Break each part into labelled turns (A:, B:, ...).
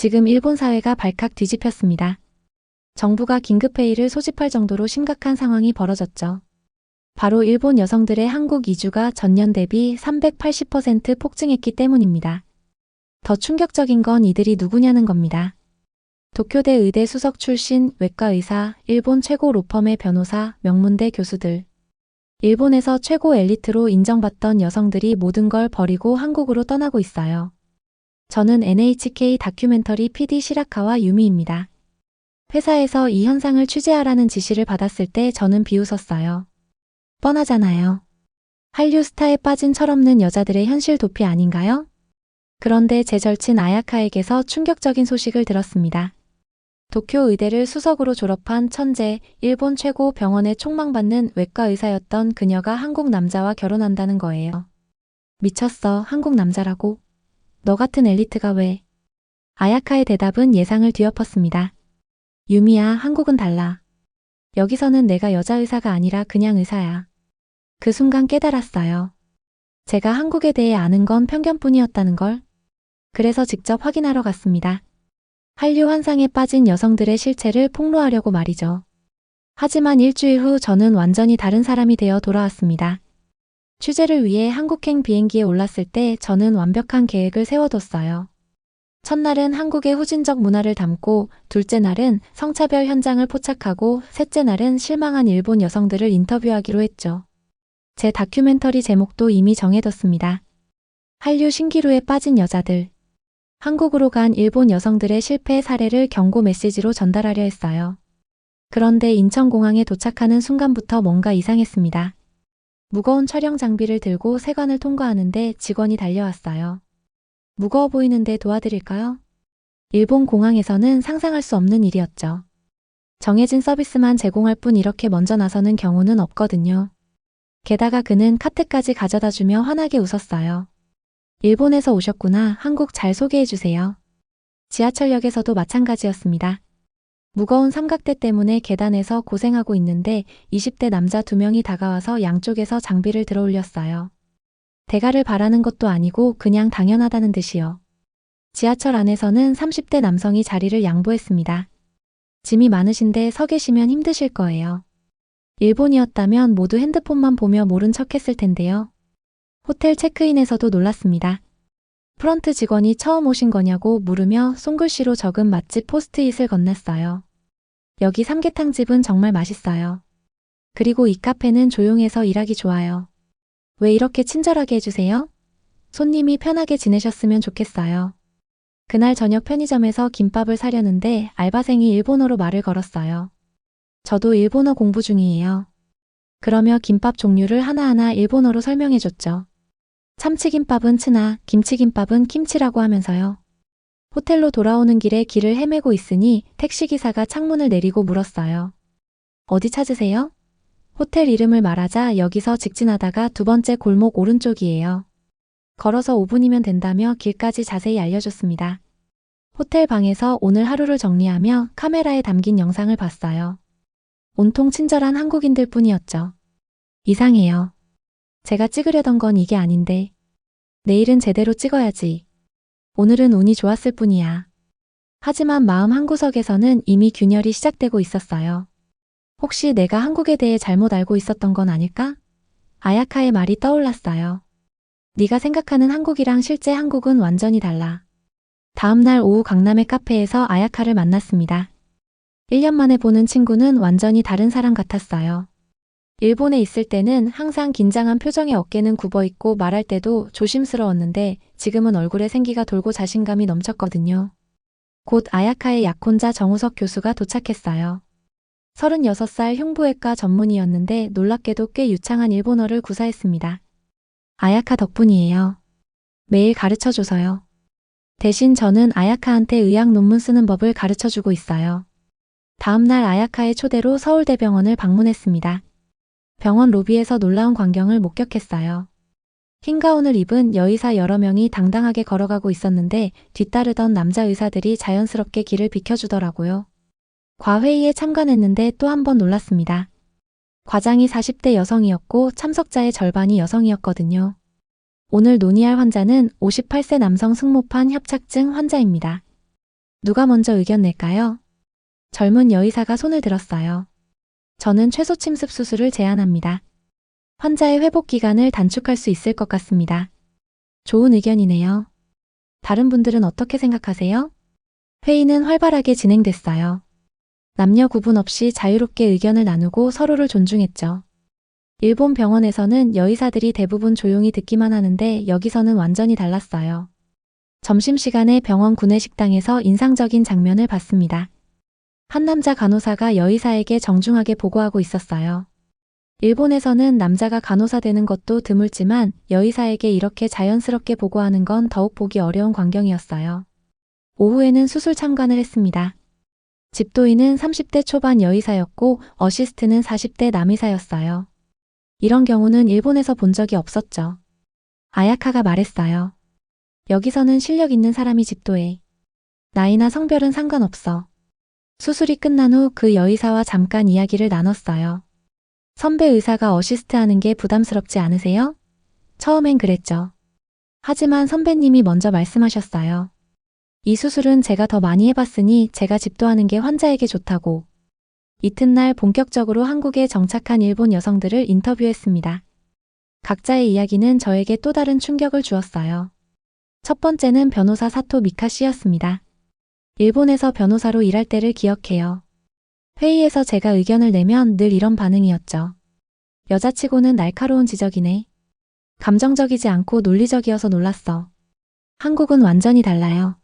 A: 지금 일본 사회가 발칵 뒤집혔습니다. 정부가 긴급회의를 소집할 정도로 심각한 상황이 벌어졌죠. 바로 일본 여성들의 한국 이주가 전년 대비 380% 폭증했기 때문입니다. 더 충격적인 건 이들이 누구냐는 겁니다. 도쿄대 의대 수석 출신 외과 의사, 일본 최고 로펌의 변호사, 명문대 교수들. 일본에서 최고 엘리트로 인정받던 여성들이 모든 걸 버리고 한국으로 떠나고 있어요. 저는 NHK 다큐멘터리 PD 시라카와 유미입니다. 회사에서 이 현상을 취재하라는 지시를 받았을 때 저는 비웃었어요. 뻔하잖아요. 한류 스타에 빠진 철없는 여자들의 현실 도피 아닌가요? 그런데 제 절친 아야카에게서 충격적인 소식을 들었습니다. 도쿄 의대를 수석으로 졸업한 천재, 일본 최고 병원에 촉망받는 외과 의사였던 그녀가 한국 남자와 결혼한다는 거예요. 미쳤어, 한국 남자라고. 너 같은 엘리트가 왜? 아야카의 대답은 예상을 뒤엎었습니다. 유미야, 한국은 달라. 여기서는 내가 여자 의사가 아니라 그냥 의사야. 그 순간 깨달았어요. 제가 한국에 대해 아는 건 편견뿐이었다는 걸. 그래서 직접 확인하러 갔습니다. 한류 환상에 빠진 여성들의 실체를 폭로하려고 말이죠. 하지만 일주일 후 저는 완전히 다른 사람이 되어 돌아왔습니다. 취재를 위해 한국행 비행기에 올랐을 때 저는 완벽한 계획을 세워뒀어요. 첫날은 한국의 후진적 문화를 담고, 둘째 날은 성차별 현장을 포착하고, 셋째 날은 실망한 일본 여성들을 인터뷰하기로 했죠. 제 다큐멘터리 제목도 이미 정해뒀습니다. 한류 신기루에 빠진 여자들. 한국으로 간 일본 여성들의 실패 사례를 경고 메시지로 전달하려 했어요. 그런데 인천공항에 도착하는 순간부터 뭔가 이상했습니다. 무거운 촬영 장비를 들고 세관을 통과하는데 직원이 달려왔어요. 무거워 보이는데 도와드릴까요? 일본 공항에서는 상상할 수 없는 일이었죠. 정해진 서비스만 제공할 뿐 이렇게 먼저 나서는 경우는 없거든요. 게다가 그는 카트까지 가져다 주며 환하게 웃었어요. 일본에서 오셨구나. 한국 잘 소개해 주세요. 지하철역에서도 마찬가지였습니다. 무거운 삼각대 때문에 계단에서 고생하고 있는데 20대 남자 두 명이 다가와서 양쪽에서 장비를 들어 올렸어요. 대가를 바라는 것도 아니고 그냥 당연하다는 듯이요. 지하철 안에서는 30대 남성이 자리를 양보했습니다. 짐이 많으신데 서 계시면 힘드실 거예요. 일본이었다면 모두 핸드폰만 보며 모른 척 했을 텐데요. 호텔 체크인에서도 놀랐습니다. 프런트 직원이 처음 오신 거냐고 물으며 손글씨로 적은 맛집 포스트잇을 건넸어요. 여기 삼계탕 집은 정말 맛있어요. 그리고 이 카페는 조용해서 일하기 좋아요. 왜 이렇게 친절하게 해주세요? 손님이 편하게 지내셨으면 좋겠어요. 그날 저녁 편의점에서 김밥을 사려는데 알바생이 일본어로 말을 걸었어요. 저도 일본어 공부 중이에요. 그러며 김밥 종류를 하나하나 일본어로 설명해줬죠. 참치김밥은 츠나, 김치김밥은 김치라고 하면서요. 호텔로 돌아오는 길에 길을 헤매고 있으니 택시기사가 창문을 내리고 물었어요. 어디 찾으세요? 호텔 이름을 말하자 여기서 직진하다가 두 번째 골목 오른쪽이에요. 걸어서 5분이면 된다며 길까지 자세히 알려줬습니다. 호텔 방에서 오늘 하루를 정리하며 카메라에 담긴 영상을 봤어요. 온통 친절한 한국인들 뿐이었죠. 이상해요. 제가 찍으려던 건 이게 아닌데. 내일은 제대로 찍어야지. 오늘은 운이 좋았을 뿐이야. 하지만 마음 한구석에서는 이미 균열이 시작되고 있었어요. 혹시 내가 한국에 대해 잘못 알고 있었던 건 아닐까? 아야카의 말이 떠올랐어요. 네가 생각하는 한국이랑 실제 한국은 완전히 달라. 다음 날 오후 강남의 카페에서 아야카를 만났습니다. 1년 만에 보는 친구는 완전히 다른 사람 같았어요. 일본에 있을 때는 항상 긴장한 표정에 어깨는 굽어 있고 말할 때도 조심스러웠는데 지금은 얼굴에 생기가 돌고 자신감이 넘쳤거든요. 곧 아야카의 약혼자 정우석 교수가 도착했어요. 36살 흉부외과 전문의였는데 놀랍게도 꽤 유창한 일본어를 구사했습니다. 아야카 덕분이에요. 매일 가르쳐줘서요. 대신 저는 아야카한테 의학 논문 쓰는 법을 가르쳐주고 있어요. 다음날 아야카의 초대로 서울대병원을 방문했습니다. 병원 로비에서 놀라운 광경을 목격했어요. 흰 가운을 입은 여의사 여러 명이 당당하게 걸어가고 있었는데 뒤따르던 남자 의사들이 자연스럽게 길을 비켜주더라고요. 과회의에 참관했는데 또 한 번 놀랐습니다. 과장이 40대 여성이었고 참석자의 절반이 여성이었거든요. 오늘 논의할 환자는 58세 남성 승모판 협착증 환자입니다. 누가 먼저 의견 낼까요? 젊은 여의사가 손을 들었어요. 저는 최소 침습 수술을 제안합니다. 환자의 회복 기간을 단축할 수 있을 것 같습니다. 좋은 의견이네요. 다른 분들은 어떻게 생각하세요? 회의는 활발하게 진행됐어요. 남녀 구분 없이 자유롭게 의견을 나누고 서로를 존중했죠. 일본 병원에서는 여의사들이 대부분 조용히 듣기만 하는데 여기서는 완전히 달랐어요. 점심시간에 병원 구내식당에서 인상적인 장면을 봤습니다. 한 남자 간호사가 여의사에게 정중하게 보고하고 있었어요. 일본에서는 남자가 간호사 되는 것도 드물지만 여의사에게 이렇게 자연스럽게 보고하는 건 더욱 보기 어려운 광경이었어요. 오후에는 수술 참관을 했습니다. 집도인은 30대 초반 여의사였고 어시스트는 40대 남의사였어요. 이런 경우는 일본에서 본 적이 없었죠. 아야카가 말했어요. 여기서는 실력 있는 사람이 집도해. 나이나 성별은 상관없어. 수술이 끝난 후 그 여의사와 잠깐 이야기를 나눴어요. 선배 의사가 어시스트 하는 게 부담스럽지 않으세요? 처음엔 그랬죠. 하지만 선배님이 먼저 말씀하셨어요. 이 수술은 제가 더 많이 해봤으니 제가 집도하는 게 환자에게 좋다고. 이튿날 본격적으로 한국에 정착한 일본 여성들을 인터뷰했습니다. 각자의 이야기는 저에게 또 다른 충격을 주었어요. 첫 번째는 변호사 사토 미카 씨였습니다. 일본에서 변호사로 일할 때를 기억해요. 회의에서 제가 의견을 내면 늘 이런 반응이었죠. 여자치고는 날카로운 지적이네. 감정적이지 않고 논리적이어서 놀랐어. 한국은 완전히 달라요.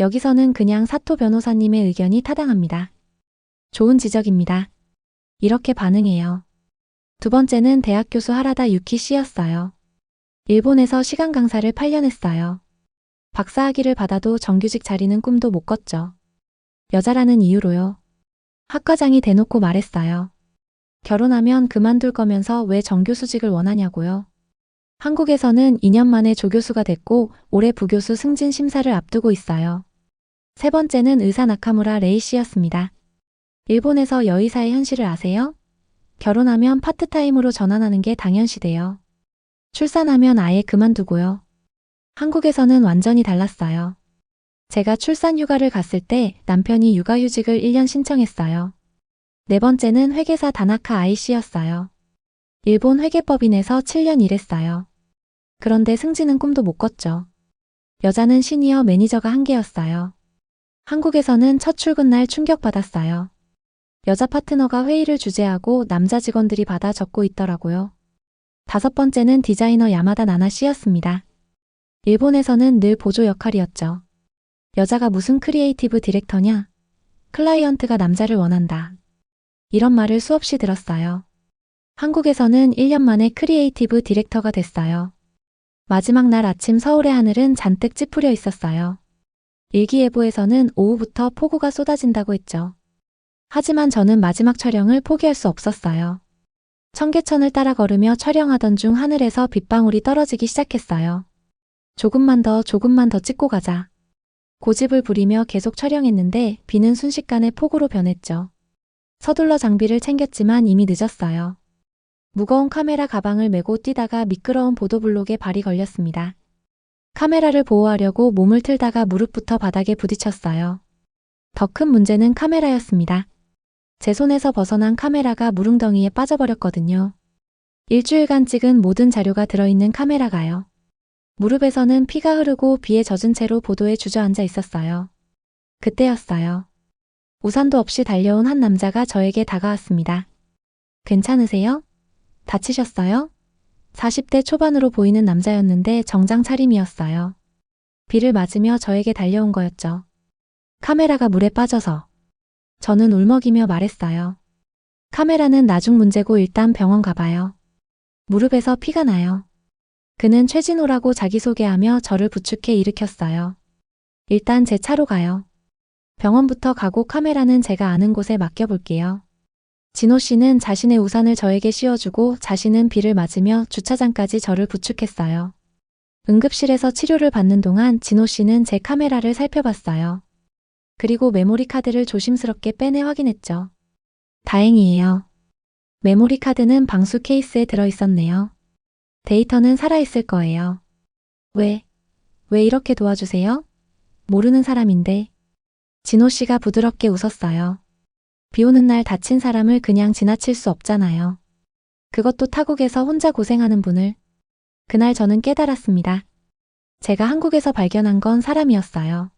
A: 여기서는 그냥 사토 변호사님의 의견이 타당합니다. 좋은 지적입니다. 이렇게 반응해요. 두 번째는 대학 교수 하라다 유키 씨였어요. 일본에서 시간 강사를 8년 했어요. 박사학위를 받아도 정규직 자리는 꿈도 못 꿨죠. 여자라는 이유로요. 학과장이 대놓고 말했어요. 결혼하면 그만둘 거면서 왜 정교수직을 원하냐고요. 한국에서는 2년 만에 조교수가 됐고 올해 부교수 승진 심사를 앞두고 있어요. 세 번째는 의사 나카무라 레이 씨였습니다. 일본에서 여의사의 현실을 아세요? 결혼하면 파트타임으로 전환하는 게 당연시돼요. 출산하면 아예 그만두고요. 한국에서는 완전히 달랐어요. 제가 출산 휴가를 갔을 때 남편이 육아휴직을 1년 신청했어요. 네 번째는 회계사 다나카 아이 씨였어요. 일본 회계법인에서 7년 일했어요. 그런데 승진은 꿈도 못 꿨죠. 여자는 시니어 매니저가 한계였어요. 한국에서는 첫 출근 날 충격받았어요. 여자 파트너가 회의를 주재하고 남자 직원들이 받아 적고 있더라고요. 다섯 번째는 디자이너 야마다 나나 씨였습니다. 일본에서는 늘 보조 역할이었죠. 여자가 무슨 크리에이티브 디렉터냐? 클라이언트가 남자를 원한다. 이런 말을 수없이 들었어요. 한국에서는 1년 만에 크리에이티브 디렉터가 됐어요. 마지막 날 아침 서울의 하늘은 잔뜩 찌푸려 있었어요. 일기예보에서는 오후부터 폭우가 쏟아진다고 했죠. 하지만 저는 마지막 촬영을 포기할 수 없었어요. 청계천을 따라 걸으며 촬영하던 중 하늘에서 빗방울이 떨어지기 시작했어요. 조금만 더 조금만 더 찍고 가자. 고집을 부리며 계속 촬영했는데 비는 순식간에 폭우로 변했죠. 서둘러 장비를 챙겼지만 이미 늦었어요. 무거운 카메라 가방을 메고 뛰다가 미끄러운 보도블록에 발이 걸렸습니다. 카메라를 보호하려고 몸을 틀다가 무릎부터 바닥에 부딪혔어요. 더 큰 문제는 카메라였습니다. 제 손에서 벗어난 카메라가 무릉덩이에 빠져버렸거든요. 일주일간 찍은 모든 자료가 들어있는 카메라가요. 무릎에서는 피가 흐르고 비에 젖은 채로 보도에 주저앉아 있었어요. 그때였어요. 우산도 없이 달려온 한 남자가 저에게 다가왔습니다. 괜찮으세요? 다치셨어요? 40대 초반으로 보이는 남자였는데 정장 차림이었어요. 비를 맞으며 저에게 달려온 거였죠. 카메라가 물에 빠져서. 저는 울먹이며 말했어요. 카메라는 나중 문제고 일단 병원 가봐요. 무릎에서 피가 나요. 그는 최진호라고 자기소개하며 저를 부축해 일으켰어요. 일단 제 차로 가요. 병원부터 가고 카메라는 제가 아는 곳에 맡겨볼게요. 진호 씨는 자신의 우산을 저에게 씌워주고 자신은 비를 맞으며 주차장까지 저를 부축했어요. 응급실에서 치료를 받는 동안 진호 씨는 제 카메라를 살펴봤어요. 그리고 메모리 카드를 조심스럽게 빼내 확인했죠. 다행이에요. 메모리 카드는 방수 케이스에 들어 있었네요. 데이터는 살아있을 거예요. 왜? 왜 이렇게 도와주세요? 모르는 사람인데. 진호 씨가 부드럽게 웃었어요. 비 오는 날 다친 사람을 그냥 지나칠 수 없잖아요. 그것도 타국에서 혼자 고생하는 분을. 그날 저는 깨달았습니다. 제가 한국에서 발견한 건 사람이었어요.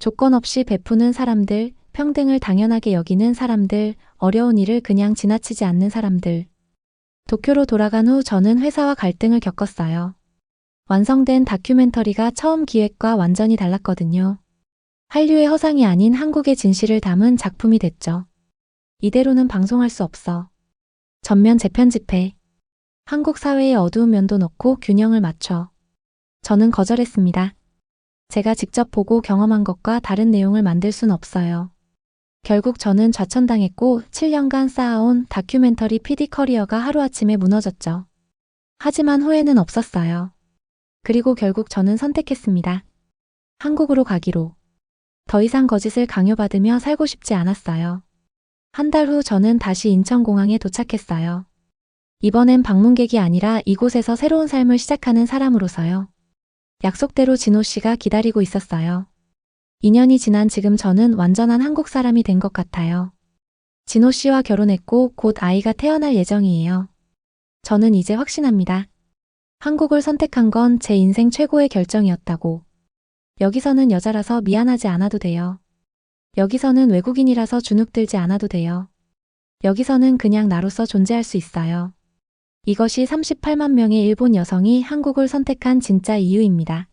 A: 조건 없이 베푸는 사람들, 평등을 당연하게 여기는 사람들, 어려운 일을 그냥 지나치지 않는 사람들. 도쿄로 돌아간 후 저는 회사와 갈등을 겪었어요. 완성된 다큐멘터리가 처음 기획과 완전히 달랐거든요. 한류의 허상이 아닌 한국의 진실을 담은 작품이 됐죠. 이대로는 방송할 수 없어. 전면 재편집해. 한국 사회의 어두운 면도 넣고 균형을 맞춰. 저는 거절했습니다. 제가 직접 보고 경험한 것과 다른 내용을 만들 순 없어요. 결국 저는 좌천당했고 7년간 쌓아온 다큐멘터리 PD 커리어가 하루아침에 무너졌죠. 하지만 후회는 없었어요. 그리고 결국 저는 선택했습니다. 한국으로 가기로. 더 이상 거짓을 강요받으며 살고 싶지 않았어요. 한 달 후 저는 다시 인천공항에 도착했어요. 이번엔 방문객이 아니라 이곳에서 새로운 삶을 시작하는 사람으로서요. 약속대로 진호 씨가 기다리고 있었어요. 2년이 지난 지금 저는 완전한 한국 사람이 된 것 같아요. 진호 씨와 결혼했고 곧 아이가 태어날 예정이에요. 저는 이제 확신합니다. 한국을 선택한 건 제 인생 최고의 결정이었다고. 여기서는 여자라서 미안하지 않아도 돼요. 여기서는 외국인이라서 주눅들지 않아도 돼요. 여기서는 그냥 나로서 존재할 수 있어요. 이것이 38만 명의 일본 여성이 한국을 선택한 진짜 이유입니다.